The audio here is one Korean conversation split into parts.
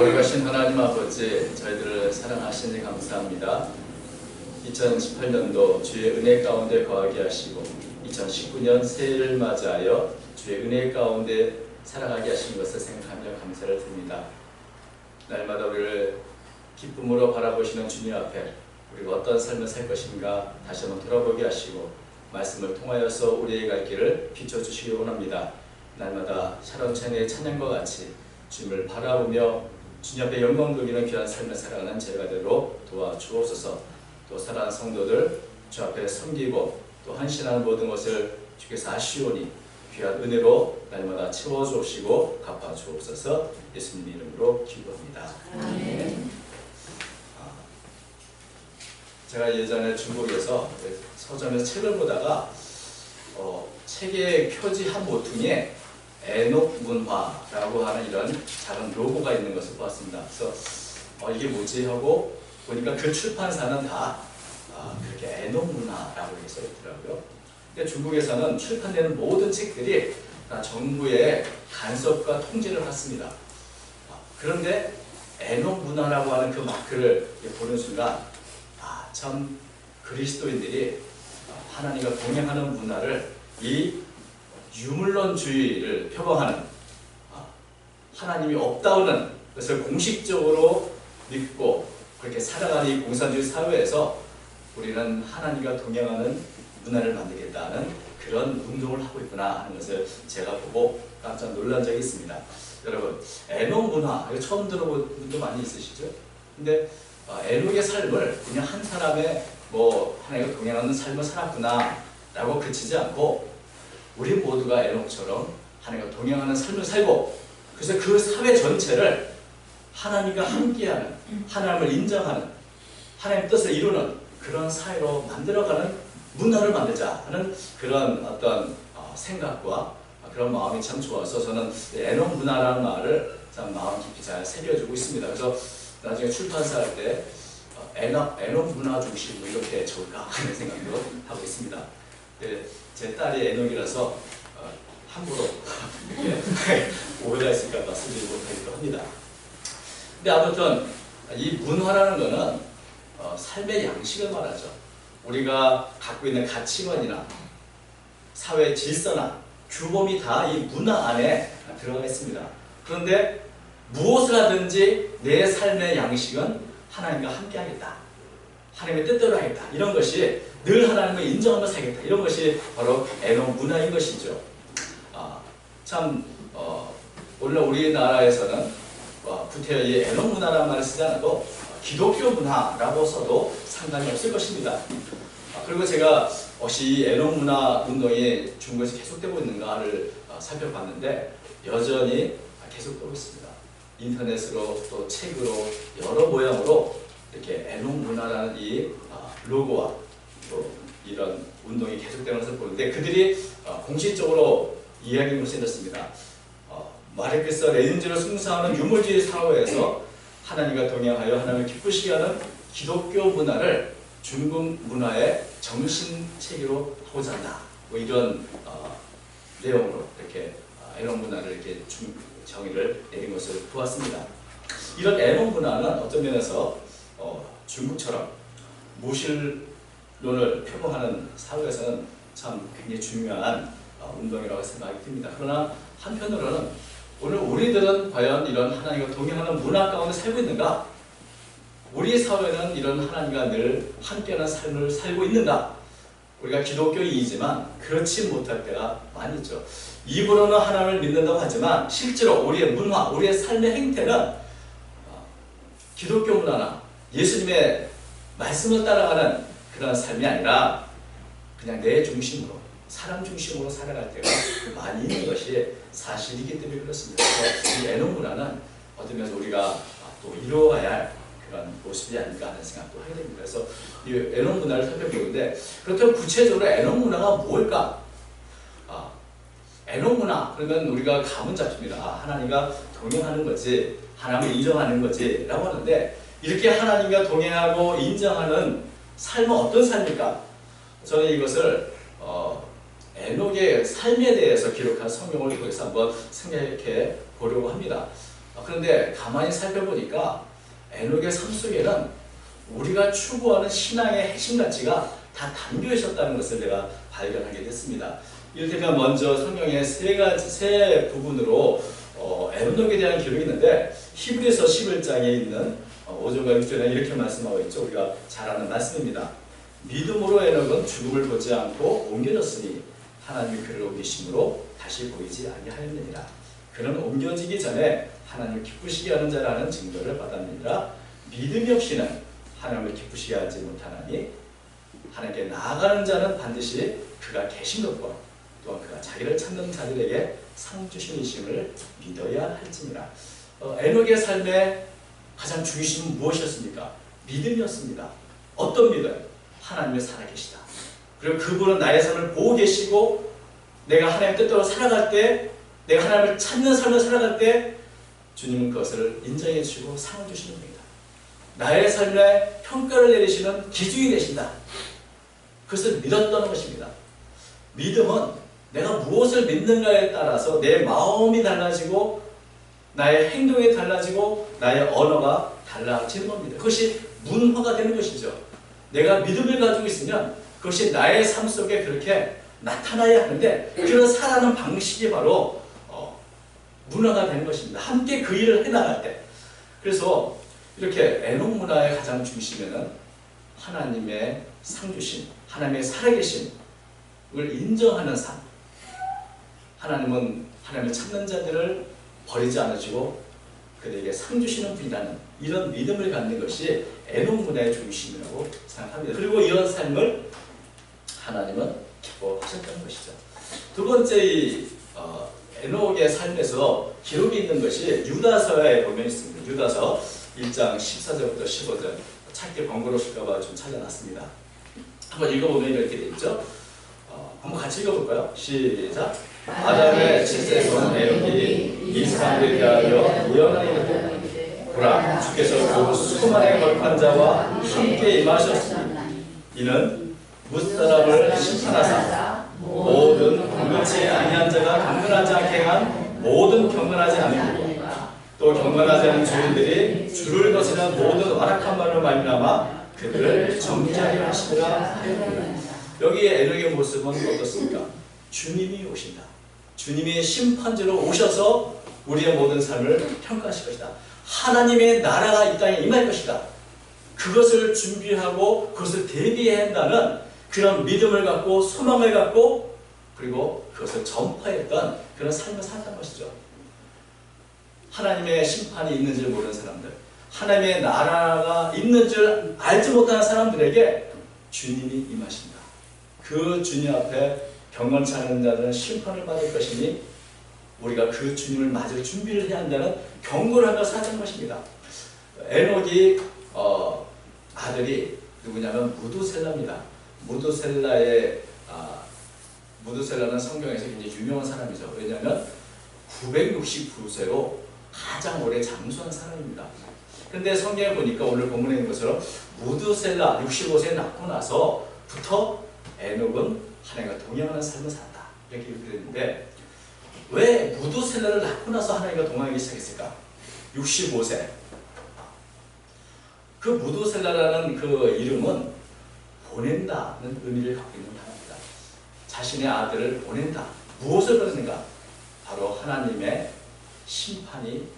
거룩하신 하나님 아버지 저희들을 사랑하시니 감사합니다. 2018년도 주의 은혜 가운데 거하게 하시고 2019년 새해를 맞이하여 주의 은혜 가운데 살아가게 하신 것을 생각하며 감사를 드립니다. 날마다 우리를 기쁨으로 바라보시는 주님 앞에 우리가 어떤 삶을 살 것인가 다시 한번 돌아보게 하시고 말씀을 통하여서 우리의 갈 길을 비춰주시기 원합니다. 날마다 샤론찬의 찬양과 같이 주님을 바라보며 주님 앞에 영광 돌리는 귀한 삶을 살아가는 제가 되도록 도와주옵소서. 또 사랑하는 성도들 주 앞에 섬기고 또 헌신하는 모든 것을 주께서 아시오니 귀한 은혜로 날마다 채워주옵시고 갚아주옵소서. 예수님 이름으로 기도합니다. 아, 제가 예전에 중국에서 서점에서 책을 보다가 어, 책의 표지 한 모퉁이에 애녹 문화라고 하는 이런 작은 로고가 있는 것을 보았습니다. 그래서 어, 이게 뭐지 하고 보니까 그 출판사는 다 아, 그렇게 애녹 문화라고 이렇게 써 있더라고요. 근데 중국에서는 출판되는 모든 책들이 다 정부의 간섭과 통제를 받습니다. 아, 그런데 애녹 문화라고 하는 그 마크를 보는 순간 아, 참 그리스도인들이 하나님과 동행하는 문화를 이 유물론주의를 표방하는 아, 하나님이 없다는 것을 공식적으로 믿고 그렇게 살아가는 이 공산주의 사회에서 우리는 하나님과 동행하는 문화를 만들겠다는 그런 운동을 하고 있구나 하는 것을 제가 보고 깜짝 놀란 적이 있습니다. 여러분, 에녹 문화, 처음 들어본 분도 많이 있으시죠? 근데 어, 에녹의 삶을 그냥 한 사람의 뭐 하나님과 동행하는 삶을 살았구나 라고 그치지 않고 우리 모두가 에녹처럼 하나님과 동행하는 삶을 살고 그래서 그 사회 전체를 하나님과 함께하는 하나님을 인정하는 하나님 뜻을 이루는 그런 사회로 만들어가는 문화를 만들자 하는 그런 어떤 어, 생각과 그런 마음이 참 좋아서 저는 에녹 문화라는 말을 참 마음 깊이 잘 새겨주고 있습니다. 그래서 나중에 출판사 할때 어, 에녹, 에녹 문화 중심으로 이렇게 좋을까 하는 생각도 하고 있습니다. 네, 제 딸이 에녹이라서 어, 함부로 오해가 있을까 봐 쓰지 못하기도 합니다. 근데 아무튼 이 문화라는 것은 어, 삶의 양식을 말하죠. 우리가 갖고 있는 가치관이나 사회 질서나 규범이 다 이 문화 안에 들어가 있습니다. 그런데 무엇을 하든지 내 삶의 양식은 하나님과 함께 하겠다. 하나님의 뜻대로 하겠다. 이런 것이 늘 하나님을 인정하며 살겠다. 이런 것이 바로 에녹 문화인 것이죠. 아, 참 어, 오늘 우리나라에서는 어, 구태여 이 에녹 문화라는 말을 쓰지 않아도 기독교 문화라고 써도 상관이 없을 것입니다. 아, 그리고 제가 혹시 이 에녹 문화 운동이 중국에서 계속되고 있는가를 어, 살펴봤는데 여전히 계속되고 있습니다. 인터넷으로 또 책으로 여러 모양으로 이렇게 에녹 문화라는 이 어, 로고와 또 이런 운동이 계속되는 것을 보는데 그들이 어, 공식적으로 이야기를 쓰였습니다. 마르크스 레닌즈를 숭상하는 유물주의 사회에서 하나님과 동행하여 하나님을 기쁘시게 하는 기독교 문화를 중국 문화의 정신 체계로 하고자 한다. 뭐 이런 어, 내용으로 이렇게 어, 에녹 문화를 이렇게 중, 정의를 내린 것을 보았습니다. 이런 에녹 문화는 어떤 면에서 어, 중국처럼 무실론을 표방하는 사회에서는 참 굉장히 중요한 어, 운동이라고 생각이 듭니다. 그러나 한편으로는 오늘 우리들은 과연 이런 하나님과 동행하는 문화 가운데 살고 있는가? 우리 사회는 이런 하나님과 늘 함께하는 삶을 살고 있는가? 우리가 기독교인이지만 그렇지 못할 때가 많이 있죠. 입으로는 하나님을 믿는다고 하지만 실제로 우리의 문화, 우리의 삶의 행태는 어, 기독교 문화나 예수님의 말씀을 따라가는 그런 삶이 아니라 그냥 내 중심으로 사람 중심으로 살아갈 때가 많이 있는 것이 사실이기 때문에 그렇습니다. 이 에녹 문화는 면에서 우리가 또 이루어가야 할 그런 모습이 아닐까 하는 생각도 하게 됩니다. 그래서 이 에녹 문화를 살펴보는데 그렇다면 구체적으로 에녹 문화가 뭘까? 아, 에녹 문화 그러면 우리가 감은 잡힙니다. 아, 하나님과 동행하는 거지, 하나님을 인정하는 거지 라고 하는데 이렇게 하나님과 동행하고 인정하는 삶은 어떤 삶일까? 저는 이것을 어, 에녹의 삶에 대해서 기록한 성경을 통해서 한번 생각해 보려고 합니다. 아, 그런데 가만히 살펴보니까 에녹의 삶 속에는 우리가 추구하는 신앙의 핵심 가치가 다 담겨 있었다는 것을 내가 발견하게 됐습니다. 이를테면 먼저 성경의 세 가지 세 부분으로 어, 에녹에 대한 기록이 있는데 히브리서 11장에 있는 어, 5절과 6절에 이렇게 말씀하고 있죠. 우리가 잘 아는 말씀입니다. 믿음으로 에녹은 죽음을 보지 않고 옮겨졌으니 하나님이 그를 옮기심으로 다시 보이지 아니하였느니라. 그는 옮겨지기 전에 하나님을 기쁘시게 하는 자라는 증거를 받았느니라. 믿음이 없이는 하나님을 기쁘시게 하지 못하나니 하나님께 나아가는 자는 반드시 그가 계신 것과 또한 그가 자기를 찾는 자들에게 상 주신이심을 믿어야 할지니라. 어, 에녹의 삶의 가장 중심은 무엇이었습니까? 믿음이었습니다. 어떤 믿음? 하나님의 살아계시다. 그리고 그분은 나의 삶을 보고 계시고 내가 하나님 뜻대로 살아갈 때 내가 하나님을 찾는 삶을 살아갈 때 주님은 그것을 인정해 주시고 상을 주시는 겁니다. 나의 삶에 평가를 내리시는 기준이 되신다. 그것을 믿었던 것입니다. 믿음은 내가 무엇을 믿는가에 따라서 내 마음이 달라지고 나의 행동이 달라지고 나의 언어가 달라지는 겁니다. 그것이 문화가 되는 것이죠. 내가 믿음을 가지고 있으면 그것이 나의 삶 속에 그렇게 나타나야 하는데 그런 살아가는 방식이 바로 어, 문화가 되는 것입니다. 함께 그 일을 해나갈 때. 그래서 이렇게 애녹 문화의 가장 중심에는 하나님의 상주심, 하나님의 살아계심을 인정하는 삶. 하나님은 하나님을 찾는 자들을 버리지 않으시고 그들에게 상 주시는 분이라는 이런 믿음을 갖는 것이 애녹 문화의 중심이라고 생각합니다. 그리고 이런 삶을 하나님은 기뻐하셨다는 것이죠. 두 번째 이 어, 에녹의 삶에서 기록이 있는 것이 유다서에 보면 있습니다. 유다서 1장 14절부터 15절 찾기 번거로우실까봐 좀 찾아놨습니다. 한번 읽어보면 이렇게 되어 있죠. 어, 한번 같이 읽어볼까요? 시작. 아담의 칠세손 에녹이 이 사람들에 대하여 듣고 보라 주께서 그 수많은 걸판 자와 함께 임하셨으니 이는 무사람을 심판하사 모든 경건치 아니한 자가 경건하지 않게 한 모든 경건하지 않은 또 경건하지 않은 주인들이 주를 거스는 모든 완악한 말로 말미암아 그들을 정죄하려 하시리라 여기 에녹의 모습은 어떻습니까? 주님이 오신다. 주님이 심판주로 오셔서 우리의 모든 삶을 평가하실 것이다. 하나님의 나라가 이 땅에 임할 것이다. 그것을 준비하고 그것을 대비해야 한다는 그런 믿음을 갖고 소망을 갖고 그리고 그것을 전파했던 그런 삶을 살았던 것이죠. 하나님의 심판이 있는 줄 모르는 사람들, 하나님의 나라가 있는 줄 알지 못하는 사람들에게 주님이 임하신다. 그 주님 앞에 경건치 않은 자들은 심판을 받을 것이니 우리가 그 주님을 맞을 준비를 해야 한다는 하며 사는 것입니다. 에녹이 어, 아들이 누구냐면 무두셀라입니다. 무두셀라의 아, 무두셀라는 성경에서 굉장히 유명한 사람이죠. 왜냐하면 969세로 가장 오래 장수한 사람입니다. 근데 성경에 보니까 오늘 본문에 있는 것처럼 무두셀라 65세 낳고 나서부터 에녹은 하나님과 동행하는 삶을 살았다. 이렇게 되는데 왜 무두셀라를 낳고 나서 하나님과 동행하기 시작했을까? 65세. 그 무두셀라라는 그 이름은 보낸다는 의미를 갖고 있는 단어입니다. 자신의 아들을 보낸다. 무엇을 보내는가? 바로 하나님의 심판이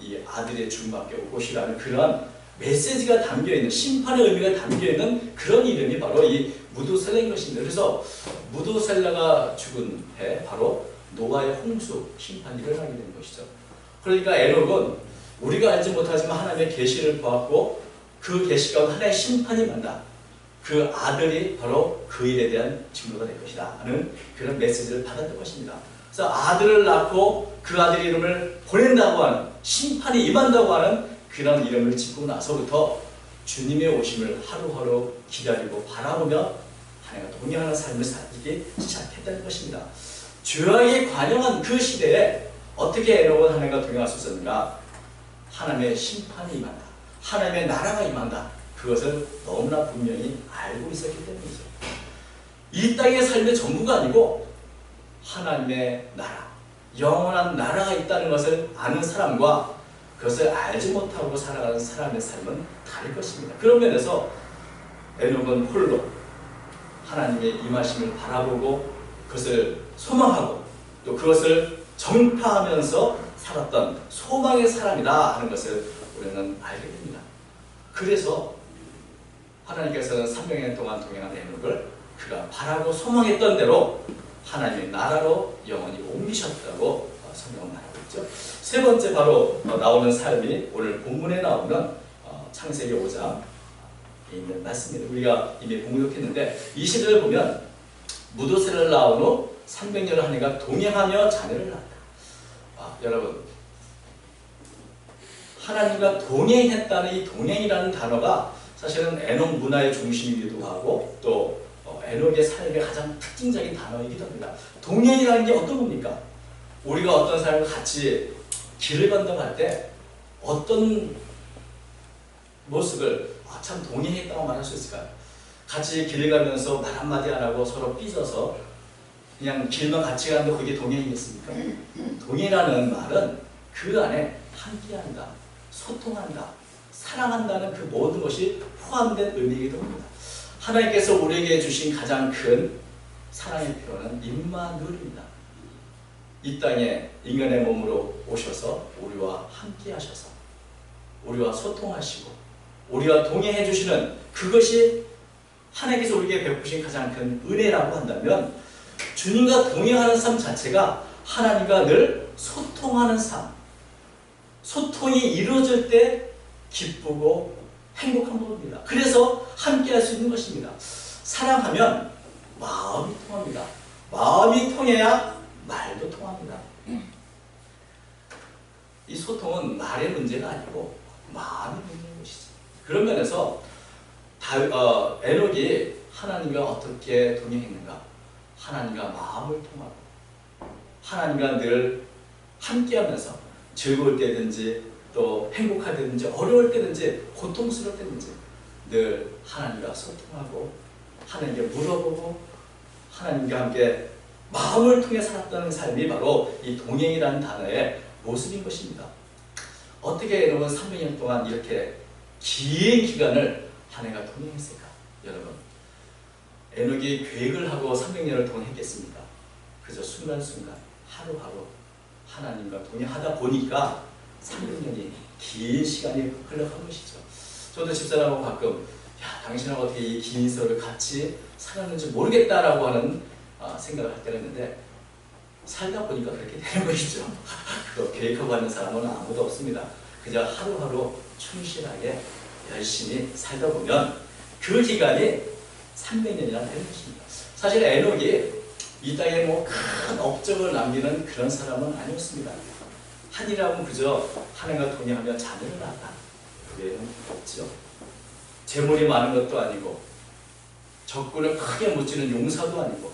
이 아들의 중밖에 올 것이라는 그런 메시지가 담겨 있는 심판의 의미가 담겨 있는 그런 이름이 바로 이 무두셀라인 것입니다. 그래서 무두셀라가 죽은 해 바로 노아의 홍수 심판이 일어나게 된 것이죠. 그러니까 에녹은 우리가 알지 못하지만 하나님의 계시를 보았고 그 계시 가운데 하나의 심판이 만다. 그 아들이 바로 그 일에 대한 증거가 될 것이다 하는 그런 메시지를 받았던 것입니다. 그래서 아들을 낳고 그 아들 이름을 보낸다고 하는 심판이 임한다고 하는 그런 이름을 짓고 나서부터 주님의 오심을 하루하루 기다리고 바라보며 하나님과 동행하는 삶을 살기 시작했다는 것입니다. 죄악이 관영한 그 시대에 어떻게 에녹은 하나님과 동행할 수 있었는가? 하나님의 심판이 임한다. 하나님의 나라가 임한다. 그것을 너무나 분명히 알고 있었기 때문이죠. 이 땅의 삶의 전부가 아니고 하나님의 나라, 영원한 나라가 있다는 것을 아는 사람과 그것을 알지 못하고 살아가는 사람의 삶은 다를 것입니다. 그런 면에서 에녹은 홀로 하나님의 임하심을 바라보고 그것을 소망하고 또 그것을 전파하면서 살았던 소망의 사람이다 하는 것을 우리는 알게 됩니다. 그래서 하나님께서는 300년 동안 동행한 에녹을 그가 바라고 소망했던 대로 하나님의 나라로 영원히 옮기셨다고 성경은 말하고 있죠. 세 번째 바로 나오는 삶이 오늘 본문에 나오는 어, 창세기 5장 있는 말씀입니다. 우리가 이미 공독했는데 이 시절을 보면 무도세를 낳은 후 300년을 한 해가 동행하며 자녀를 낳았다. 아, 여러분 하나님과 동행했다는 이 동행이라는 단어가 사실은 에녹 문화의 중심이기도 하고 또 어, 에녹의 삶의 가장 특징적인 단어이기도 합니다. 동행이라는 게 어떤 겁니까? 우리가 어떤 사람과 같이 길을 건너갈 때 어떤 모습을 아, 참 동행했다고 말할 수 있을까요? 같이 길을 가면서 말 한마디 안 하고 서로 삐져서 그냥 길만 같이 가는데 그게 동행이겠습니까? 동행이라는 말은 그 안에 함께한다, 소통한다, 사랑한다는 그 모든 것이 포함된 의미이기도 합니다. 하나님께서 우리에게 주신 가장 큰 사랑의 표현은 임마누엘입니다. 이 땅에 인간의 몸으로 오셔서 우리와 함께 하셔서 우리와 소통하시고 우리와 동행해 주시는 그것이 하나님께서 우리에게 베푸신 가장 큰 은혜라고 한다면 주님과 동행하는 삶 자체가 하나님과 늘 소통하는 삶 소통이 이루어질 때 기쁘고 행복한 법입니다. 그래서 함께 할 수 있는 것입니다. 사랑하면 마음이 통합니다. 마음이 통해야 말도 통합니다. 이 소통은 말의 문제가 아니고 마음의 문제인 것이죠. 그런 면에서 다, 어, 에녹이 하나님과 어떻게 동행했는가? 하나님과 마음을 통하고 하나님과 늘 함께하면서 즐거울 때든지 또 행복할 때든지 어려울 때든지 고통스러울 때든지 늘 하나님과 소통하고 하나님께 물어보고 하나님과 함께 마음을 통해 살았다는 삶이 바로 이 동행이라는 단어의 모습인 것입니다. 어떻게 여러분 300년 동안 이렇게 긴 기간을 한 해가 동행했을까? 여러분 에녹이 계획을 하고 300년을 동행했겠습니까? 그저 순간순간 하루하루 하나님과 동행하다 보니까 300년이 긴 시간이 흘러간 것이죠. 저도 집사람하고 가끔 야 당신하고 어떻게 이 긴 세월을 같이 살았는지 모르겠다라고 하는 어, 생각을 할 때가 있는데 살다 보니까 그렇게 되는 것이죠. 그 계획하고 하는 사람은 아무도 없습니다. 그저 하루하루 충실하게 열심히 살다 보면 그 기간이 300년이나 되는 것입니다. 사실 에녹이 이 땅에 뭐 큰 업적을 남기는 그런 사람은 아니었습니다. 한이라면 그저 하나님과 동행하며 자녀를 낳았다. 그 외에는 없죠. 재물이 많은 것도 아니고 적군을 크게 못 지는 용사도 아니고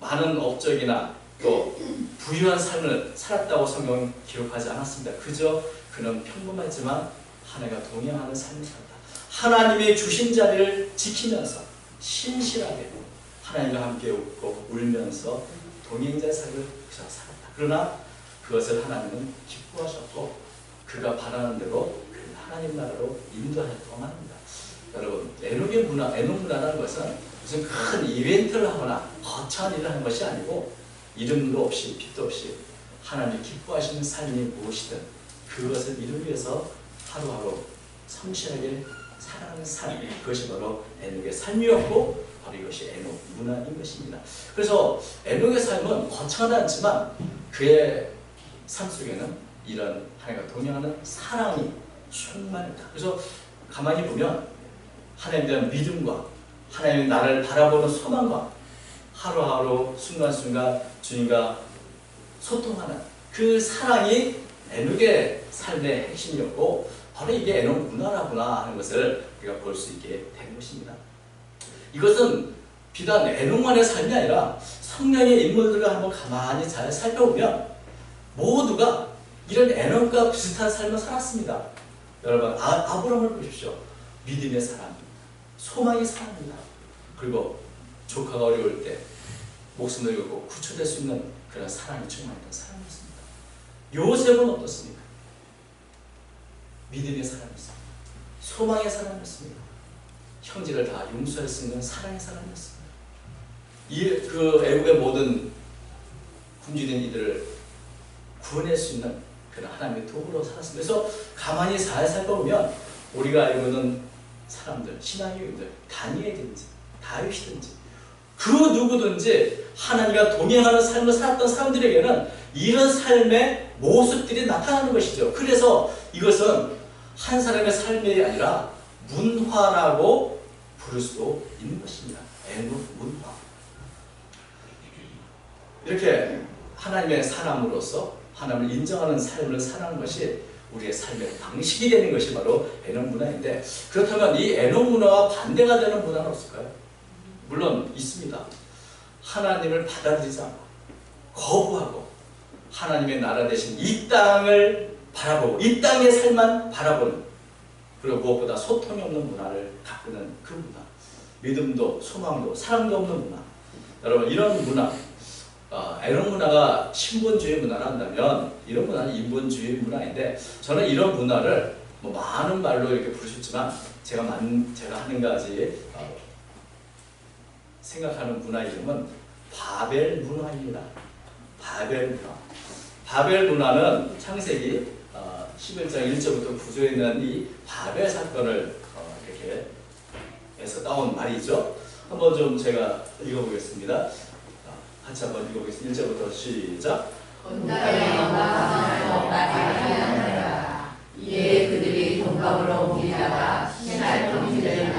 많은 업적이나 또 부유한 삶을 살았다고 성경은 기록하지 않았습니다. 그저 그는 평범하지만 하나님과 동행하는 삶을 살았다. 하나님의 주신 자리를 지키면서 신실하게 하나님과 함께 웃고 울면서 동행자 삶을 살았다. 그러나 그것을 하나님은 기뻐하셨고 그가 바라는 대로 그 하나님 나라로 인도하였다고 합니다. 여러분 에녹의 문화, 에녹 문화라는 것은 무슨 큰 이벤트를 하거나 거창한 일을 하는 것이 아니고 이름도 없이 빛도 없이 하나님 기뻐하시는 삶이 무엇이든 그것을 이루기 위해서 하루하루 성실하게 살아가는 삶 그것이 바로 에녹의 삶이었고 바로 이것이 에녹 문화인 것입니다. 그래서 에녹의 삶은 거창하지 않지만 그의 삶 속에는 이런 하나님과 동행하는 사랑이 충만했다. 그래서 가만히 보면 하나님에 대한 믿음과 하나님의 나를 바라보는 소망과 하루하루 순간순간 주님과 소통하는 그 사랑이 에녹의 삶의 핵심이었고 바로 이게 에녹 문화라구나 하는 것을 우리가 볼 수 있게 된 것입니다. 이것은 비단 에녹만의 삶이 아니라 성령의 인물들을 한번 가만히 잘 살펴보면 모두가 이런 에녹과 비슷한 삶을 살았습니다. 여러분 아, 아브라함을 보십시오. 믿음의 사람, 소망의 사람입니다. 그리고 조카가 어려울 때 목숨을 걸고 구출될 수 있는 그런 사랑이 충만했던 사람이었습니다. 요셉은 어떻습니까? 믿음의 사람이었습니다. 소망의 사람이었습니다. 형제를 다 용서할 수 있는 사랑의 사람이었습니다. 이 그 애국의 모든 굶주린 이들을 구원할 수 있는 그런 하나님의 도구로 살았습니다. 그래서 가만히 잘 살펴보면 우리가 알고 있는 사람들, 신앙인들, 다니엘이든지 다윗이든지 그 누구든지 하나님과 동행하는 삶을 살았던 사람들에게는 이런 삶의 모습들이 나타나는 것이죠. 그래서 이것은 한 사람의 삶이 아니라 문화라고 부를 수도 있는 것입니다. 애국 문화. 이렇게 하나님의 사람으로서 하나님을 인정하는 삶을 사는 것이 우리의 삶의 방식이 되는 것이 바로 애녹 문화인데 그렇다면 이 애녹 문화와 반대가 되는 문화는 없을까요? 물론 있습니다. 하나님을 받아들이지 않고 거부하고 하나님의 나라 대신 이 땅을 바라보고 이 땅의 삶만 바라보는 그리고 무엇보다 소통이 없는 문화를 있는 그 문화 믿음도 소망도 사랑도 없는 문화 여러분 이런 문화 어, 이런 문화가 신본주의 문화라 한다면 이런 문화는 인본주의 문화인데 저는 이런 문화를 뭐 많은 말로 이렇게 부르셨지만 제가 만 제가 하는 가지 어, 생각하는 문화 이름은 바벨 문화입니다. 바벨 문화. 바벨 문화는 창세기 어, 11장 1절부터 9절에 있는 이 바벨 사건을 어, 이렇게 해서 따온 말이죠. 한번 좀 제가 읽어보겠습니다. 어, 같이 한번 읽어보겠습니다. 1절부터 시작. 이에 그들이 동방으로 옮기다가 신할 동지를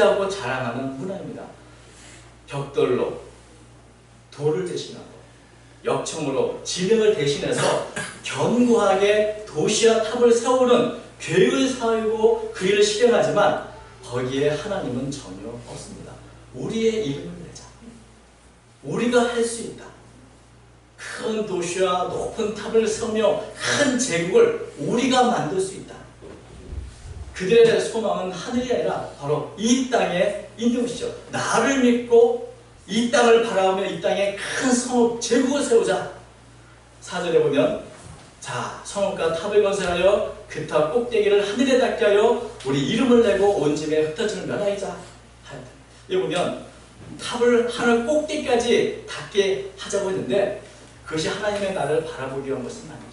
의지하고 자랑하는 문화입니다. 벽돌로 돌을 대신하고 역청으로 지능을 대신해서 견고하게 도시와 탑을 세우는 계획을 세우고 그 일을 실행하지만 거기에 하나님은 전혀 없습니다. 우리의 이름을 내자. 우리가 할 수 있다. 큰 도시와 높은 탑을 세우며 큰 제국을 우리가 만들 수 있다. 그들의 소망은 하늘이 아니라 바로 이 땅에 있는 것이죠. 나를 믿고 이 땅을 바라보며 이 땅에 큰 성읍 제국을 세우자. 사절에 보면 자 성읍과 탑을 건설하여 그 탑 꼭대기를 하늘에 닿게 하여 우리 이름을 내고 온 집에 흩어지는 면하이자. 여기 보면 탑을 하늘 꼭대기까지 닿게 하자고 했는데 그것이 하나님의 나를 바라보기 위한 것은 아니죠.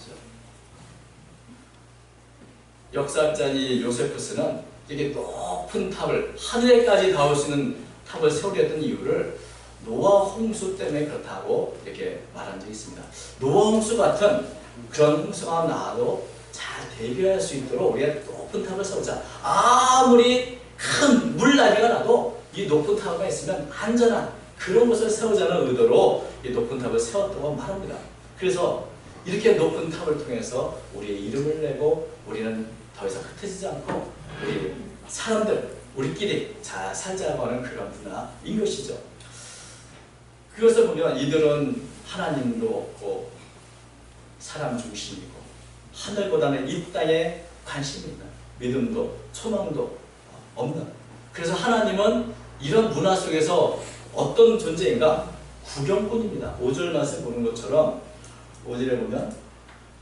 역사학자인 요세프스는 이게 높은 탑을 하늘에까지 닿을 수 있는 탑을 세우려 했던 이유를 노아 홍수 때문에 그렇다고 이렇게 말한 적이 있습니다. 노아 홍수 같은 그런 홍수가 나도 잘 대비할 수 있도록 우리가 높은 탑을 세우자. 아무리 큰 물난리가 나도 이 높은 탑이 있으면 안전한 그런 것을 세우자는 의도로 이 높은 탑을 세웠다고 말합니다. 그래서 이렇게 높은 탑을 통해서 우리의 이름을 내고 우리는 더 이상 흩어지지 않고 우리 사람들 우리끼리 잘 살자고 하는 그런 문화인 것이죠. 그것을 보면 이들은 하나님도 없고 사람 중심이고 하늘보다는 이 땅에 관심이 있는 믿음도 소망도 없는 그래서 하나님은 이런 문화 속에서 어떤 존재인가 구경꾼입니다. 5절 말씀 보는 것처럼 5절에 보면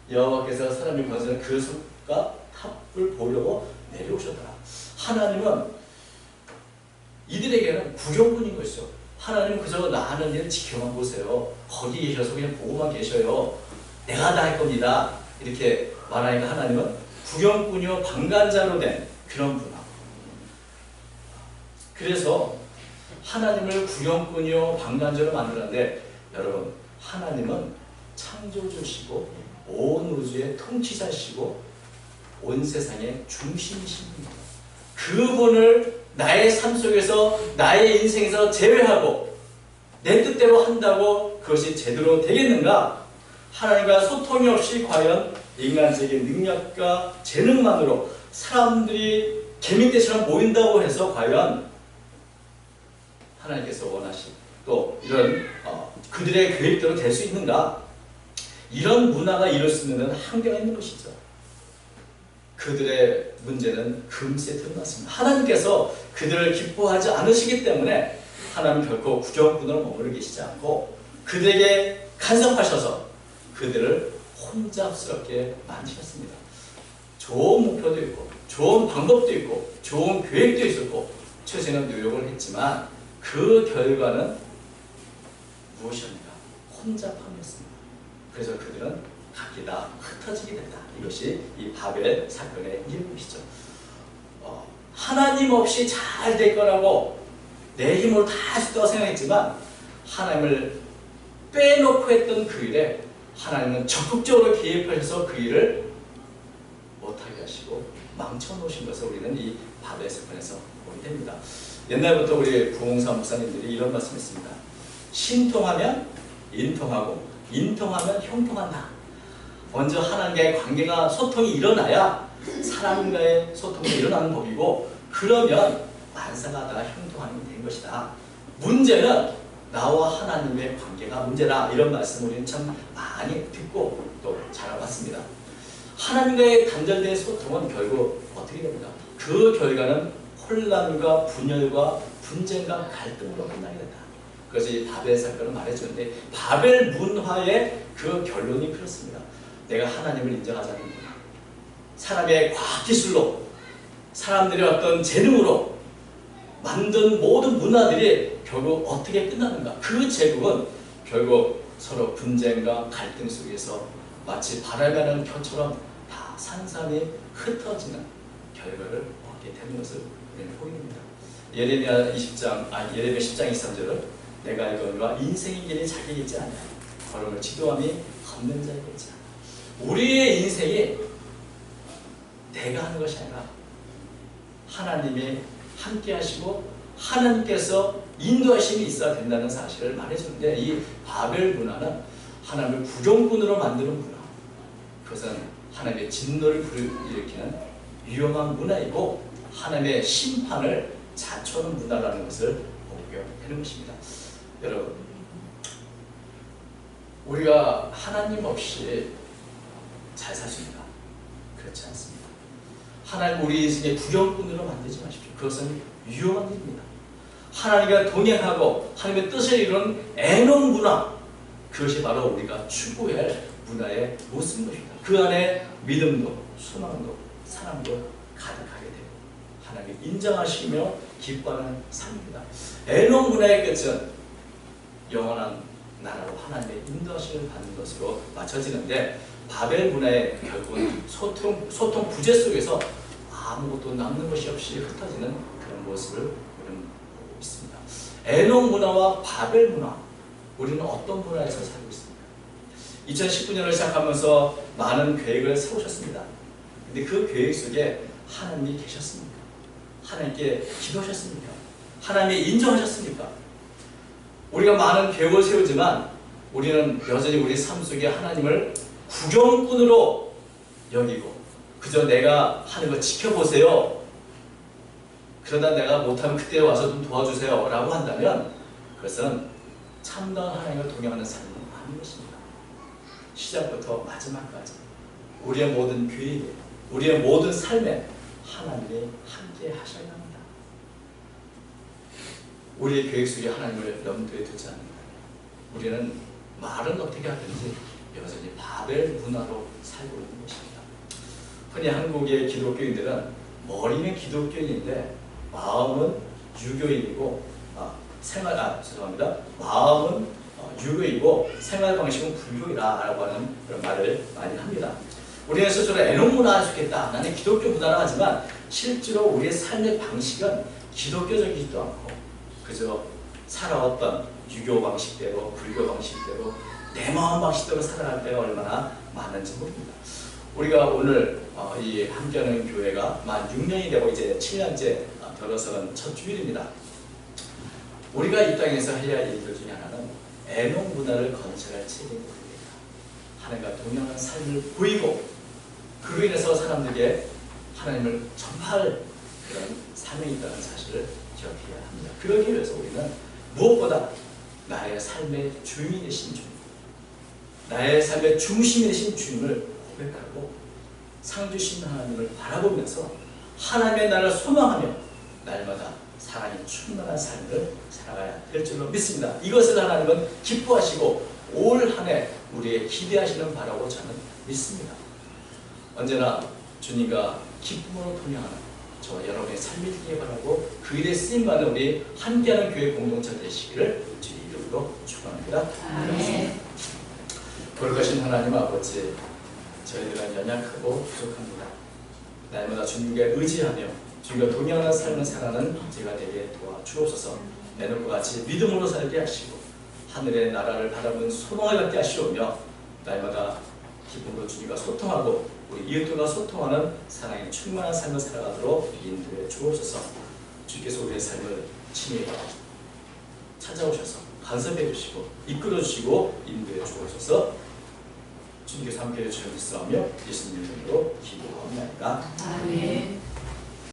여호와께서 사람이 건설한 그 숲과 탑을 보려고 내려오셨더라. 하나님은 이들에게는 구경꾼인 것이죠. 하나님 그저 나 하는 일 지켜만 보세요. 거기 계셔서 그냥 보고만 계셔요. 내가 다 할 겁니다. 이렇게 말하니까 하나님은 구경꾼이요 방관자로 된 그런 분화. 그래서 하나님을 구경꾼이요 방관자로 만들었는데 여러분 하나님은 창조주시고 온 우주의 통치자시고 온 세상의 중심이십니다. 그분을 나의 삶 속에서 나의 인생에서 제외하고 내 뜻대로 한다고 그것이 제대로 되겠는가? 하나님과 소통이 없이 과연 인간적인 능력과 재능만으로 사람들이 개미떼처럼 모인다고 해서 과연 하나님께서 원하신 또 이런 어, 그들의 계획대로 될 수 있는가? 이런 문화가 이룰 수 있는 한계가 있는 것이죠. 그들의 문제는 금세 드러났습니다. 하나님께서 그들을 기뻐하지 않으시기 때문에 하나님 결코 구경꾼으로 머무르 계시지 않고 그들에게 간섭하셔서 그들을 혼잡스럽게 만드셨습니다. 좋은 목표도 있고 좋은 방법도 있고 좋은 계획도 있었고 최선의 노력을 했지만 그 결과는 무엇이었는가? 혼잡함이었습니다. 그래서 그들은 각기 다 흩어지게 된다. 이것이 이 바벨 사건의 이유이시죠. 어, 하나님 없이 잘 될 거라고 내 힘으로 다 할 수 있다고 생각했지만 하나님을 빼놓고 했던 그 일에 하나님은 적극적으로 개입하셔서 그 일을 못하게 하시고 망쳐놓으신 것을 우리는 이 바벨 사건에서 보게 됩니다. 옛날부터 우리 부흥사 목사님들이 이런 말씀했습니다. 신통하면 인통하고 인통하면 형통한다. 먼저 하나님과의 관계가 소통이 일어나야 사람과의 소통이 일어나는 법이고 그러면 만사가 다 형통하는 된 것이다. 문제는 나와 하나님의 관계가 문제다. 이런 말씀 우리는 참 많이 듣고 또잘 알았습니다. 하나님과의 단절된 소통은 결국 어떻게 됩니까? 그 결과는 혼란과 분열과 분쟁과 갈등으로 끝나게 된다. 그것이 바벨 사건을 말해주는데 바벨 문화의 그 결론이 그렇습니다. 내가 하나님을 인정하지 않는구나. 사람의 과학기술로 사람들의 어떤 재능으로 만든 모든 문화들이 결국 어떻게 끝나는가? 그 제국은 결국 서로 분쟁과 갈등 속에서 마치 바람가는 겨처럼 다 산산이 흩어지는 결과를 얻게 되는 것을 우리는 보게 됩니다. 예레미야 20장, 아 예레미야 10장 23절은 내가 이거와 인생의 길에 자기 있지 않냐. 걸음을 지도함이 걷는 자에게 있지 않냐. 우리의 인생이 내가 하는 것이 아니라 하나님이 함께 하시고 하나님께서 인도하심이 있어야 된다는 사실을 말해주는데 이 바벨 문화는 하나님을 구경꾼으로 만드는 문화 그것은 하나님의 진노를 불일으키는 위험한 문화이고 하나님의 심판을 자초하는 문화라는 것을 되는 것입니다 여러분 우리가 하나님 없이 잘 살 수 있다. 그렇지 않습니다. 하나님 우리 인생의 구경꾼으로 만들지 마십시오. 그것은 위험한 일입니다. 하나님과 동행하고 하나님의 뜻을 이루는 애농 문화 그것이 바로 우리가 추구할 문화의 모습인 것입니다. 그 안에 믿음도 소망도 사랑도 가득하게 되고 하나님 인정하시며 기뻐하는 삶입니다. 애농 문화의 끝은 영원한 나라로 하나님의 인도하심을 받는 것으로 맞춰지는데 바벨 문화의 결국은 소통 소통 부재 속에서 아무것도 남는 것이 없이 흩어지는 그런 모습을 우리는 보고 있습니다. 에녹 문화와 바벨 문화 우리는 어떤 문화에서 살고 있습니까? 2019년을 시작하면서 많은 계획을 세우셨습니다. 근데 그 계획 속에 하나님이 계셨습니까? 하나님께 기도하셨습니까? 하나님이 인정하셨습니까? 우리가 많은 계획을 세우지만 우리는 여전히 우리 삶 속에 하나님을 구경꾼으로 여기고 그저 내가 하는 거 지켜보세요. 그러다 내가 못하면 그때 와서 좀 도와주세요. 라고 한다면 그것은 참다운 하나님을 동행하는 삶은 아닌 것입니다. 시작부터 마지막까지 우리의 모든 계획에 우리의 모든 삶에 하나님이 함께 하셔야 합니다. 우리의 계획 속에 하나님을 염두에 두지 않는 거예요. 우리는 말은 어떻게 하든지 여전히 바벨 문화로 살고 있는 것입니다. 흔히 한국의 기독교인들은 머리는 기독교인인데 마음은 유교인이고 아, 생활 아 죄송합니다. 마음은 어, 유교이고 생활 방식은 불교이다라고 하는 그런 말을 많이 합니다. 우리는 스스로 애농 문화를 좋겠다. 나는 기독교 문화라 하지만 실제로 우리의 삶의 방식은 기독교적이지도 않고 그저 살아왔던 유교 방식대로 불교 방식대로 내 마음 방식대로 살아갈 때가 얼마나 많은지 모릅니다. 우리가 오늘 어, 이 함께하는 교회가 만 6년이 되고 이제 7년째 어, 들어서는 첫 주일입니다. 우리가 이 땅에서 해야 할 일들 중에 하나는 애농 문화를 건설할 책임을 입니다. 하나님과 동행하는 삶을 보이고 그로 인해서 사람들에게 하나님을 전파할 그런 사명이 있다는 사실을 기억해야 합니다. 그러기 위해서 우리는 무엇보다 나의 삶의 주인이 되신 주님, 나의 삶의 중심이 되신 주님을 고백하고 상주신 하나님을 바라보면서 하나님의 나를 소망하며 날마다 사랑이 충만한 삶을 살아가야 될 줄로 믿습니다. 이것을 하나님은 기뻐하시고 올 한 해 우리의 기대하시는 바라고 저는 믿습니다. 언제나 주님과 기쁨으로 동행하는 저 여러분의 삶이 되길 바라고 그 일에 쓰임받는 우리 함께하는 교회 공동체 되시기를 주의 이름으로 축원합니다. 아멘. 돌가신 하나님 아버지 저희들은 연약하고 부족합니다. 날마다 주님께 의지하며 주님과 동행하는 삶을 살아가는 제가 되게 도와주옵소서 내놓과 같이 믿음으로 살게 하시고 하늘의 나라를 바라보는 소망을 갖게 하시오며 날마다 기쁨으로 주님과 소통하고 이웃들과 소통하는 사랑의 충만한 삶을 살아가도록 인도해 주옵소서 주께서 우리의 삶을 친히 찾아오셔서 간섭해 주시고 이끌어 주시고 인도해 주옵소서 주님께서 함께 해 주시옵소서 하며 예수님 이름으로 기도하옵나이다. 아멘.